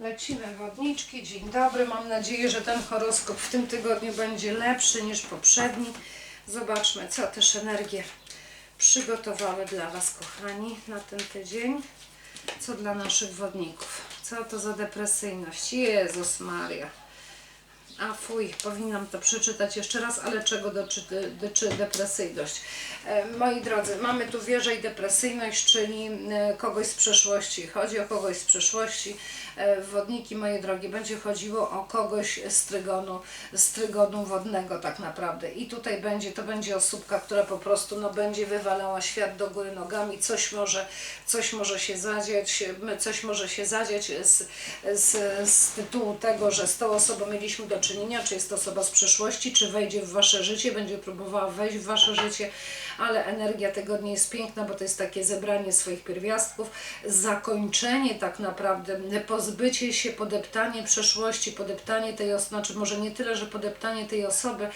Lecimy wodniczki, dzień dobry. Mam nadzieję, że ten horoskop w tym tygodniu będzie lepszy niż poprzedni. Zobaczmy, co też energie przygotowały dla Was, kochani, na ten tydzień. Co dla naszych wodników? Co to za depresyjność? Jezus Maria. A fuj, powinnam to przeczytać jeszcze raz, ale czego dotyczy, depresyjność? E, moi drodzy, mamy tu wieżę i depresyjność, czyli e, kogoś z przeszłości. Chodzi o kogoś z przeszłości. E, wodniki, moje drogie, będzie chodziło o kogoś z trygonu, z trygonu wodnego tak naprawdę. I tutaj będzie, to będzie osóbka, która po prostu no, będzie wywalała świat do góry nogami. Coś może, coś może się zadziać, coś może się zadziać z, z, z tytułu tego, że z tą osobą mieliśmy do czynienia, czy jest to osoba z przeszłości, czy wejdzie w Wasze życie, będzie próbowała wejść w Wasze życie, ale energia tego dnia jest piękna, bo to jest takie zebranie swoich pierwiastków, zakończenie tak naprawdę, pozbycie się, podeptanie przeszłości, podeptanie tej osoby, znaczy może nie tyle, że podeptanie tej osoby,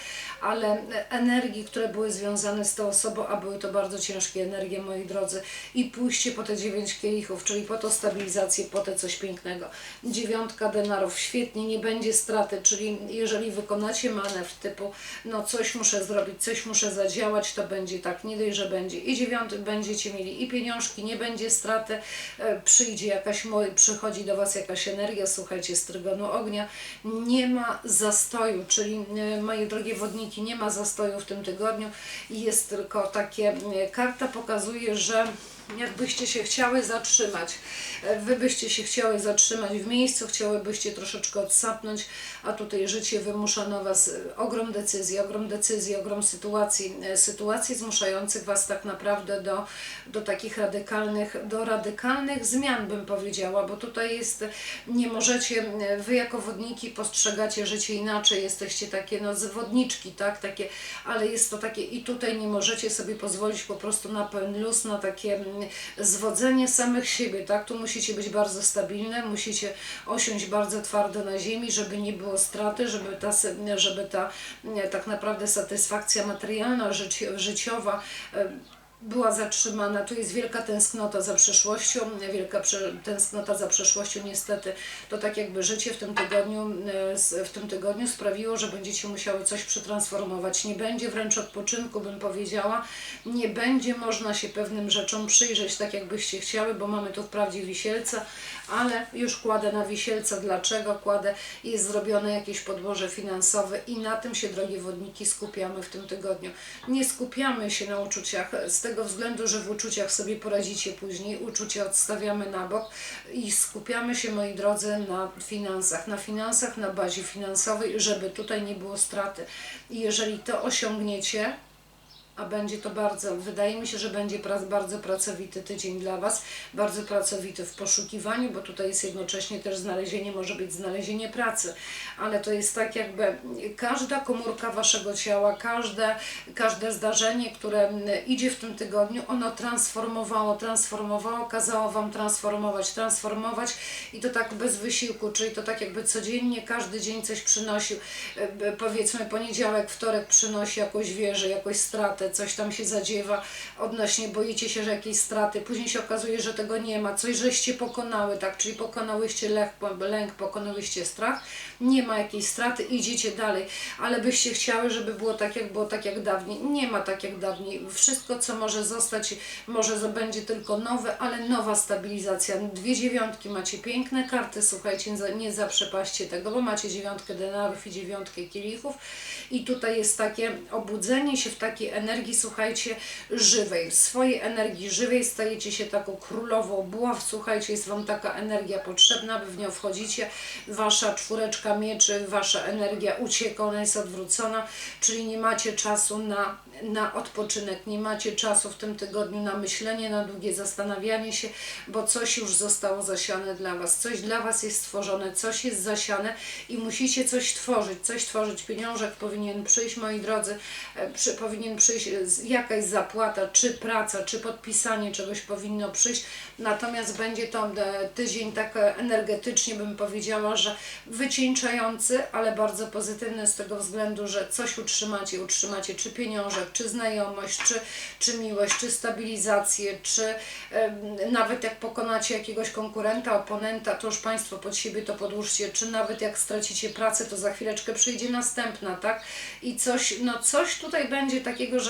ale energii, które były związane z tą osobą, a były to bardzo ciężkie energie, moi drodzy, i pójście po te dziewięć kielichów, czyli po to stabilizację, po te coś pięknego. Dziewiątka denarów, świetnie, nie będzie straty, czyli jeżeli wykonacie manewr typu, no coś muszę zrobić, coś muszę zadziałać, to będzie tak, nie dość, że będzie. I dziewiąty będziecie mieli i pieniążki, nie będzie straty, e, przyjdzie jakaś, przychodzi do Was jakaś energia, słuchajcie, z trygonu ognia, nie ma zastoju, czyli e, moje drogie wodniki, nie ma zastoju w tym tygodniu, jest tylko takie, e, karta pokazuje, że jakbyście się chciały zatrzymać, e, wy byście się chciały zatrzymać w miejscu, chciałybyście troszeczkę odsapnąć, a tutaj życie wymusza na was e, ogrom decyzji, ogrom decyzji, ogrom sytuacji, e, sytuacji zmuszających was tak naprawdę do, do takich radykalnych, do radykalnych zmian bym powiedziała, bo tutaj jest, nie możecie, wy jako wodniki postrzegacie życie inaczej, jesteście takie no zwodniczki, tak, takie, ale jest to takie i tutaj nie możecie sobie pozwolić po prostu na pełen luz, na takie mm, zwodzenie samych siebie, tak, tu musicie być bardzo stabilne, musicie osiąść bardzo twardo na ziemi, żeby nie było straty, żeby ta, żeby ta tak naprawdę satysfakcja materialna, życi, życiowa była zatrzymana. Tu jest wielka tęsknota za przeszłością, wielka prze, tęsknota za przeszłością. Niestety to tak jakby życie w tym tygodniu, e, w tym tygodniu sprawiło, że będziecie musiały coś przetransformować. Nie będzie wręcz odpoczynku, bym powiedziała. Nie będzie można się pewnym rzeczom przyjrzeć tak, jakbyście chciały, bo mamy tu wprawdzie wisielca, ale już kładę na wisielca. Dlaczego kładę? Jest zrobione jakieś podłoże finansowe i na tym się, drogie wodniki, skupiamy w tym tygodniu. Nie skupiamy się na uczuciach z tego względu, że w uczuciach sobie poradzicie później. Uczucia odstawiamy na bok i skupiamy się, moi drodzy, na finansach. Na finansach, na bazie finansowej, żeby tutaj nie było straty. I jeżeli to osiągniecie, a będzie to bardzo, wydaje mi się, że będzie bardzo pracowity tydzień dla Was, bardzo pracowity w poszukiwaniu, bo tutaj jest jednocześnie też znalezienie, może być znalezienie pracy, ale to jest tak jakby każda komórka Waszego ciała, każde, każde zdarzenie, które mm, idzie w tym tygodniu, ono transformowało, transformowało, kazało Wam transformować, transformować. I to tak bez wysiłku, czyli to tak jakby codziennie, każdy dzień coś przynosił, E, powiedzmy poniedziałek, wtorek przynosi jakąś wieżę, jakąś stratę, coś tam się zadziewa, odnośnie boicie się, że jakieś straty, później się okazuje, że tego nie ma, coś żeście pokonały, tak, czyli pokonałyście lęk, lęk pokonałyście strach, nie ma jakiejś straty, idziecie dalej, ale byście chciały, żeby było tak, jak było tak jak dawniej, nie ma tak jak dawniej, wszystko co może zostać, może będzie tylko nowe, ale nowa stabilizacja, dwie dziewiątki, macie piękne karty, słuchajcie, nie zaprzepaście tego, bo macie dziewiątkę denarów i dziewiątkę kielichów. I tutaj jest takie obudzenie się w takiej energii, słuchajcie, żywej, w swojej energii żywej stajecie się taką królową buław, słuchajcie, jest Wam taka energia potrzebna, Wy w nią wchodzicie, Wasza czwóreczka mieczy, Wasza energia ucieka, ona jest odwrócona, czyli nie macie czasu na, na odpoczynek, nie macie czasu w tym tygodniu na myślenie, na długie zastanawianie się, bo coś już zostało zasiane dla Was, coś dla Was jest stworzone, coś jest zasiane i musicie coś tworzyć, coś tworzyć, pieniążek powinien przyjść, moi drodzy, e, przy, powinien przyjść jakaś zapłata, czy praca, czy podpisanie czegoś powinno przyjść. Natomiast będzie to e, tydzień tak e, energetycznie, bym powiedziała, że wycieńczający, ale bardzo pozytywny z tego względu, że coś utrzymacie, utrzymacie czy pieniążek, czy znajomość, czy, czy miłość, czy stabilizację, czy nawet jak pokonacie jakiegoś konkurenta, oponenta, to już Państwo pod siebie to podłóżcie, czy nawet jak stracicie pracę, to za chwileczkę przyjdzie następna, tak? I coś, no coś tutaj będzie takiego, że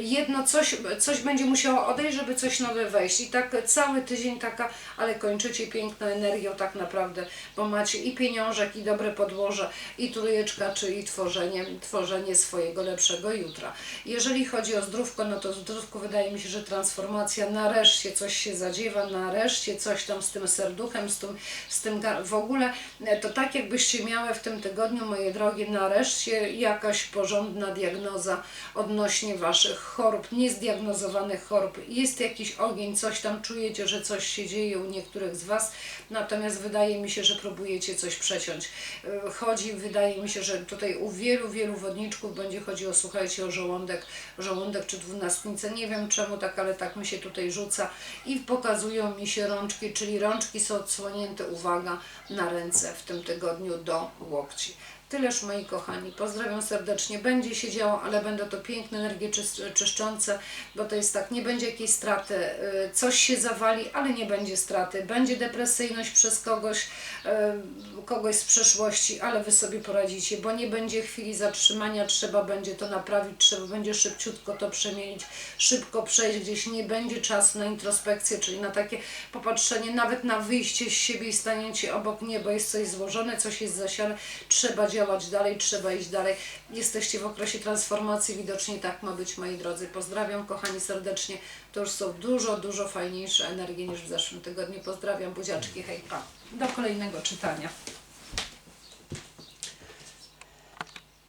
jedno coś, coś będzie musiało odejść, żeby coś nowe wejść. I tak cały tydzień taka, ale kończycie piękną energią tak naprawdę, bo macie i pieniążek, i dobre podłoże, i trójeczka, czyli tworzenie, tworzenie swojego lepszego jutra. Jeżeli chodzi o zdrówko, no to w zdrówku wydaje mi się, że transformacja, nareszcie coś się zadziewa, nareszcie coś tam z tym serduchem, z tym, z tym w ogóle, e, to tak jakbyście miały w tym tygodniu, moje drogie, nareszcie jakaś porządna diagnoza odnośnie Waszych chorób, niezdiagnozowanych chorób. Jest jakiś ogień, coś tam czujecie, że coś się dzieje u niektórych z Was, natomiast wydaje mi się, że próbujecie coś przeciąć. E, Chodzi, wydaje mi się, że tutaj u wielu, wielu wodniczków będzie chodziło, słuchajcie, o żołądek, żołądek czy dwunastnicę, nie wiem czemu tak, ale tak mi się tutaj rzuca i pokazują mi się rączki, czyli rączki są odsłonięte, uwaga, na ręce w tym tygodniu do łokci. Tyleż moi kochani, pozdrawiam serdecznie. Będzie się działo, ale będą to piękne energie czyszczące, bo to jest tak, nie będzie jakiejś straty, y, coś się zawali, ale nie będzie straty. Będzie depresyjność przez kogoś, y, kogoś z przeszłości, ale Wy sobie poradzicie, bo nie będzie chwili zatrzymania, trzeba będzie to naprawić, trzeba będzie szybciutko to przemienić, szybko przejść gdzieś, nie będzie czasu na introspekcję, czyli na takie popatrzenie, nawet na wyjście z siebie i stanięcie obok nie, bo jest coś złożone, coś jest zasiane, trzeba działać dalej, trzeba iść dalej. Jesteście w okresie transformacji, widocznie tak ma być, moi drodzy. Pozdrawiam, kochani, serdecznie. To już są dużo, dużo fajniejsze energie niż w zeszłym tygodniu. Pozdrawiam, buziaczki, hej, pa. Do kolejnego czytania.